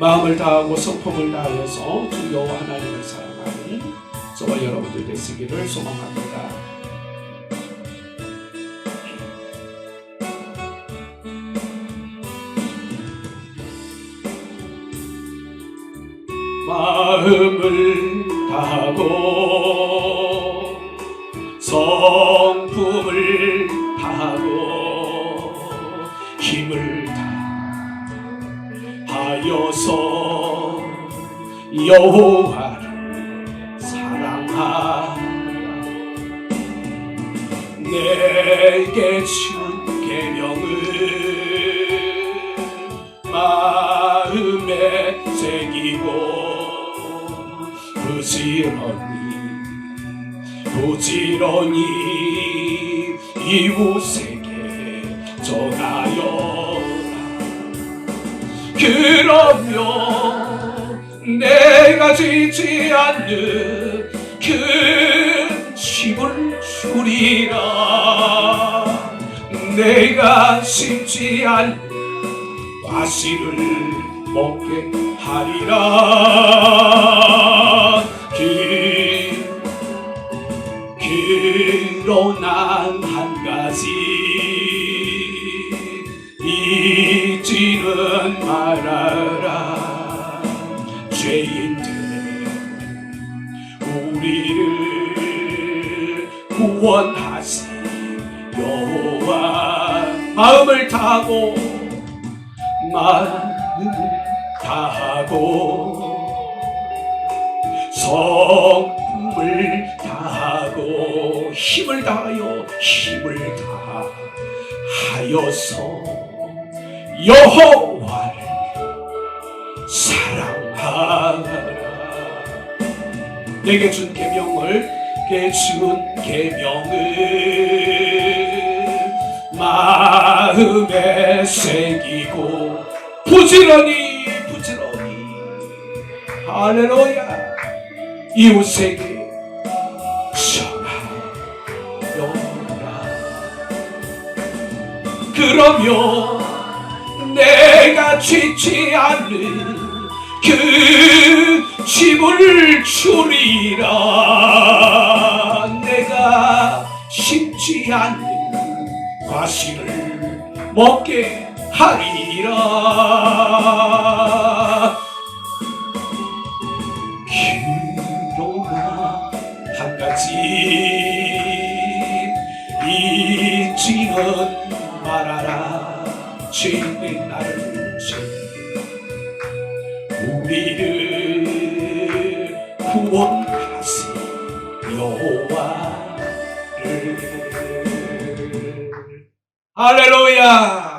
마음을 다하고 성품을 다하여서 주 여호와 하나님을 사랑하는 저와 여러분들 되시기를 소망합니다. 마음을 다하고 성품을 다하고 힘을 다 하여서 여호와를 사랑하라. 내게 준 계명을 마음에 새기고 부지런히 부지런히 이웃에게 전하여라 그러면 내가 지지 않는 그 집을 주리라. 내가 심지 않는 과실을 먹게 하리라. 그, 그러나 한 가지 잊 지는 말아라. 죄인들 우리를 구원하시 여호와. 마음을 다하고 마음을 다하고 성품을 다하고 힘을 다하여 힘을 다하여서 여호와를 사랑하라. 내게 준 계명을 내게 준 계명을 마음에 새기고 부지런히 부지런히. 할렐루야. 이웃에게 전하여라. 그러면 내가 짓지 않는 그 집을 주리라. 내가 심지 않는 과실을 먹게 하리라. 그러나 한 가지 잊지는 말아라 죄인된 나를 죄 우리를 구원하시 여호와를 할렐루야